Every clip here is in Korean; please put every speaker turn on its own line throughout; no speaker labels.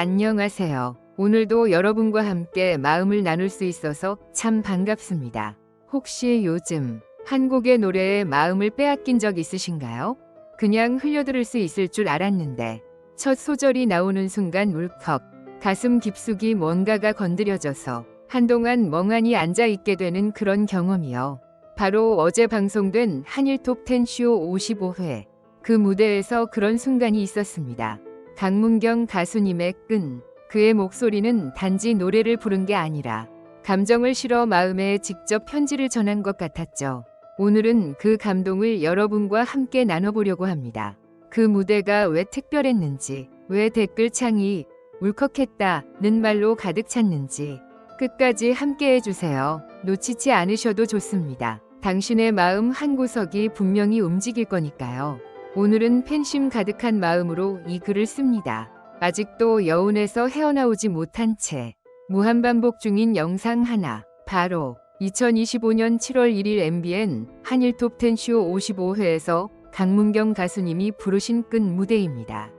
안녕하세요. 오늘도 여러분과 함께 마음을 나눌 수 있어서 참 반갑습니다. 혹시 요즘 한 곡의 노래에 마음을 빼앗긴 적 있으신가요? 그냥 흘려들을 수 있을 줄 알았는데 첫 소절이 나오는 순간 울컥 가슴 깊숙이 뭔가가 건드려져서 한동안 멍하니 앉아 있게 되는 그런 경험이요. 바로 어제 방송된 한일 톱10 쇼 55회 그 무대에서 그런 순간이 있었습니다. 강문경 가수님의 끈 그의 목소리는 단지 노래를 부른 게 아니라 감정을 실어 마음에 직접 편지를 전한 것 같았죠. 오늘은 그 감동을 여러분과 함께 나눠보려고 합니다. 그 무대가 왜 특별했는지, 왜 댓글창이 울컥했다는 말로 가득 찼는지 끝까지 함께 해주세요. 놓치지 않으셔도 좋습니다. 당신의 마음 한 구석이 분명히 움직일 거니까요. 오늘은 팬심 가득한 마음으로 이 글을 씁니다. 아직도 여운에서 헤어나오지 못한 채 무한반복 중인 영상 하나. 바로 2025년 7월 1일 MBN 한일 톱10 쇼 55회에서 강문경 가수님이 부르신 끈 무대입니다.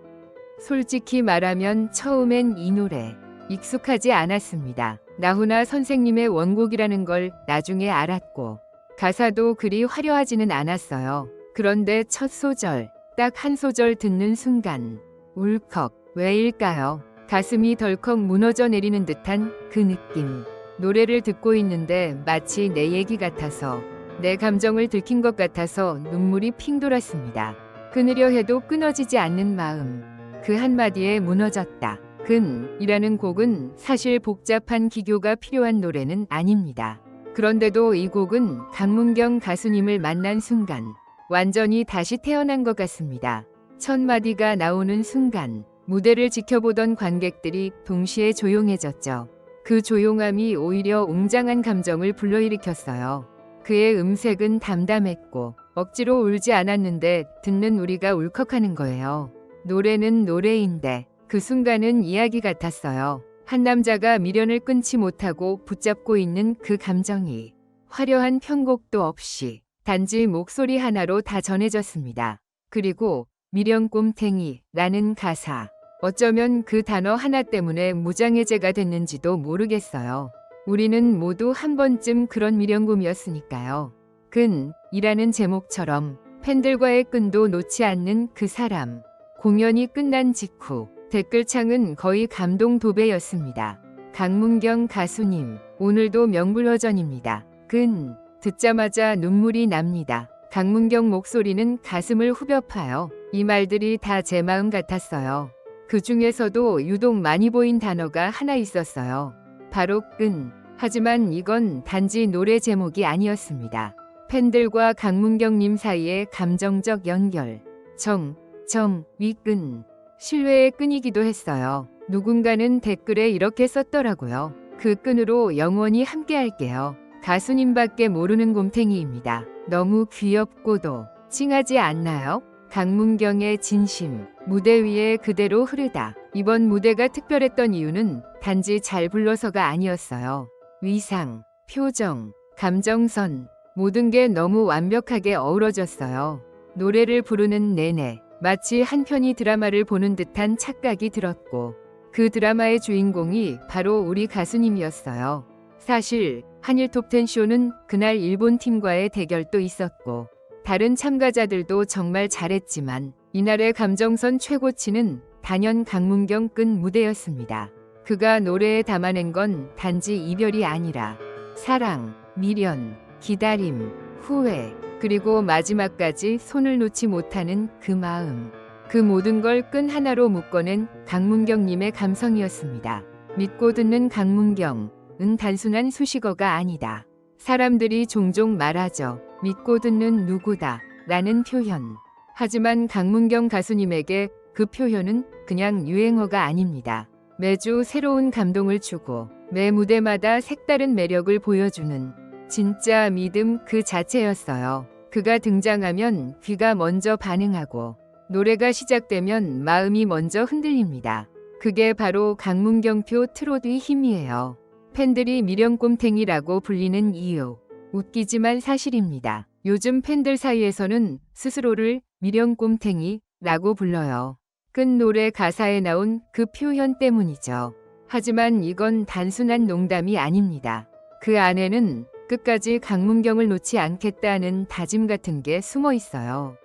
솔직히 말하면 처음엔 이 노래 익숙하지 않았습니다. 나훈아 선생님의 원곡이라는 걸 나중에 알았고 가사도 그리 화려하지는 않았어요. 그런데 첫 소절, 딱 한 소절 듣는 순간 울컥 왜일까요? 가슴이 덜컥 무너져 내리는 듯한 그 느낌. 노래를 듣고 있는데 마치 내 얘기 같아서 내 감정을 들킨 것 같아서 눈물이 핑 돌았습니다. 끊으려 해도 끊어지지 않는 마음. 그 한마디에 무너졌다. 근이라는 곡은 사실 복잡한 기교가 필요한 노래는 아닙니다. 그런데도 이 곡은 강문경 가수님을 만난 순간 완전히 다시 태어난 것 같습니다. 첫 마디가 나오는 순간 무대를 지켜보던 관객들이 동시에 조용해졌죠. 그 조용함이 오히려 웅장한 감정을 불러일으켰어요. 그의 음색은 담담했고 억지로 울지 않았는데 듣는 우리가 울컥하는 거예요. 노래는 노래인데 그 순간은 이야기 같았어요. 한 남자가 미련을 끊지 못하고 붙잡고 있는 그 감정이 화려한 편곡도 없이 단지 목소리 하나로 다 전해졌습니다. 그리고 미련꼼탱이라는 가사. 어쩌면 그 단어 하나 때문에 무장해제가 됐는지도 모르겠어요. 우리는 모두 한 번쯤 그런 미련곰이었으니까요. 근이라는 제목처럼 팬들과의 끈도 놓지 않는 그 사람. 공연이 끝난 직후 댓글창은 거의 감동 도배였습니다. 강문경 가수님, 오늘도 명불허전입니다. 근, 듣자마자 눈물이 납니다. 강문경 목소리는 가슴을 후벼 파요. 이 말들이 다 제 마음 같았어요. 그 중에서도 유독 많이 보인 단어가 하나 있었어요. 바로 끈. 하지만 이건 단지 노래 제목이 아니었습니다. 팬들과 강문경님 사이의 감정적 연결. 정, 정, 위끈. 신뢰의 끈이기도 했어요. 누군가는 댓글에 이렇게 썼더라고요. 그 끈으로 영원히 함께 할게요. 가수님밖에 모르는 곰탱이입니다. 너무 귀엽고도 찡하지 않나요? 강문경의 진심, 무대 위에 그대로 흐르다. 이번 무대가 특별했던 이유는 단지 잘 불러서가 아니었어요. 위상, 표정, 감정선, 모든 게 너무 완벽하게 어우러졌어요. 노래를 부르는 내내 마치 한 편의 드라마를 보는 듯한 착각이 들었고 그 드라마의 주인공이 바로 우리 가수님이었어요. 사실 한일 톱텐 쇼는 그날 일본 팀과의 대결도 있었고 다른 참가자들도 정말 잘했지만 이날의 감정선 최고치는 단연 강문경 끈 무대였습니다. 그가 노래에 담아낸 건 단지 이별이 아니라 사랑, 미련, 기다림, 후회, 그리고 마지막까지 손을 놓지 못하는 그 마음. 그 모든 걸 끈 하나로 묶어낸 강문경님의 감성이었습니다. 믿고 듣는 강문경, 은 단순한 수식어가 아니다. 사람들이 종종 말하죠. 믿고 듣는 누구다. 라는 표현. 하지만 강문경 가수님에게 그 표현은 그냥 유행어가 아닙니다. 매주 새로운 감동을 주고 매 무대마다 색다른 매력을 보여주는 진짜 믿음 그 자체였어요. 그가 등장하면 귀가 먼저 반응하고 노래가 시작되면 마음이 먼저 흔들립니다. 그게 바로 강문경표 트로트의 힘이에요. 팬들이 미련꼼탱이라고 불리는 이유. 웃기지만 사실입니다. 요즘 팬들 사이에서는 스스로를 미련꼼탱이라고 불러요. 끈 노래 가사에 나온 그 표현 때문이죠. 하지만 이건 단순한 농담이 아닙니다. 그 안에는 끝까지 강문경을 놓지 않겠다는 다짐 같은 게 숨어 있어요.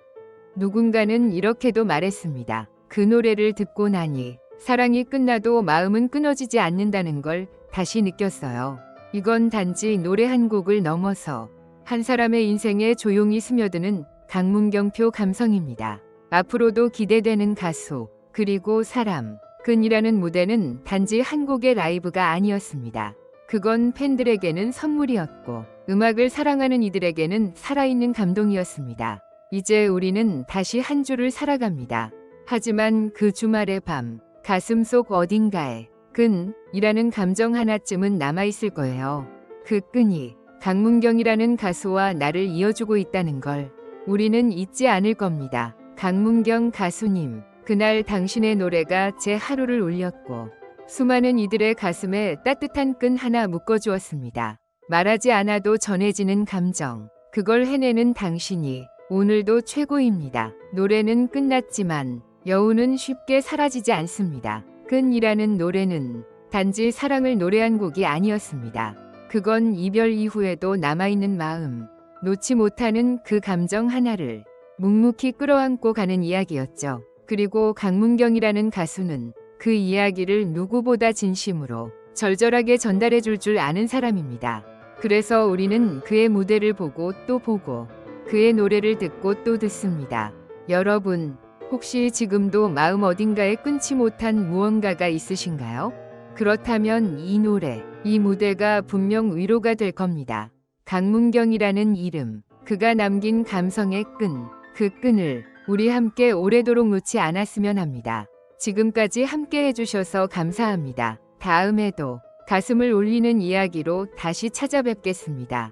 누군가는 이렇게도 말했습니다. 그 노래를 듣고 나니 사랑이 끝나도 마음은 끊어지지 않는다는 걸 다시 느꼈어요. 이건 단지 노래 한 곡을 넘어서 한 사람의 인생에 조용히 스며드는 강문경표 감성입니다. 앞으로도 기대되는 가수, 그리고 사람, 끈이라는 무대는 단지 한 곡의 라이브가 아니었습니다. 그건 팬들에게는 선물이었고, 음악을 사랑하는 이들에게는 살아있는 감동이었습니다. 이제 우리는 다시 한 주를 살아갑니다. 하지만 그 주말의 밤, 가슴 속 어딘가에 끈이라는 감정 하나쯤은 남아있을 거예요. 그 끈이 강문경이라는 가수와 나를 이어주고 있다는 걸 우리는 잊지 않을 겁니다. 강문경 가수님, 그날 당신의 노래가 제 하루를 울렸고 수많은 이들의 가슴에 따뜻한 끈 하나 묶어주었습니다. 말하지 않아도 전해지는 감정, 그걸 해내는 당신이 오늘도 최고입니다. 노래는 끝났지만 여운은 쉽게 사라지지 않습니다. 끈이라는 노래는 단지 사랑을 노래한 곡이 아니었습니다. 그건 이별 이후에도 남아있는 마음, 놓지 못하는 그 감정 하나를 묵묵히 끌어안고 가는 이야기였죠. 그리고 강문경이라는 가수는 그 이야기를 누구보다 진심으로 절절하게 전달해 줄 줄 아는 사람입니다. 그래서 우리는 그의 무대를 보고 또 보고 그의 노래를 듣고 또 듣습니다. 여러분, 혹시 지금도 마음 어딘가에 끊지 못한 무언가가 있으신가요? 그렇다면 이 노래, 이 무대가 분명 위로가 될 겁니다. 강문경이라는 이름, 그가 남긴 감성의 끈, 그 끈을 우리 함께 오래도록 놓지 않았으면 합니다. 지금까지 함께 해주셔서 감사합니다. 다음에도 가슴을 울리는 이야기로 다시 찾아뵙겠습니다.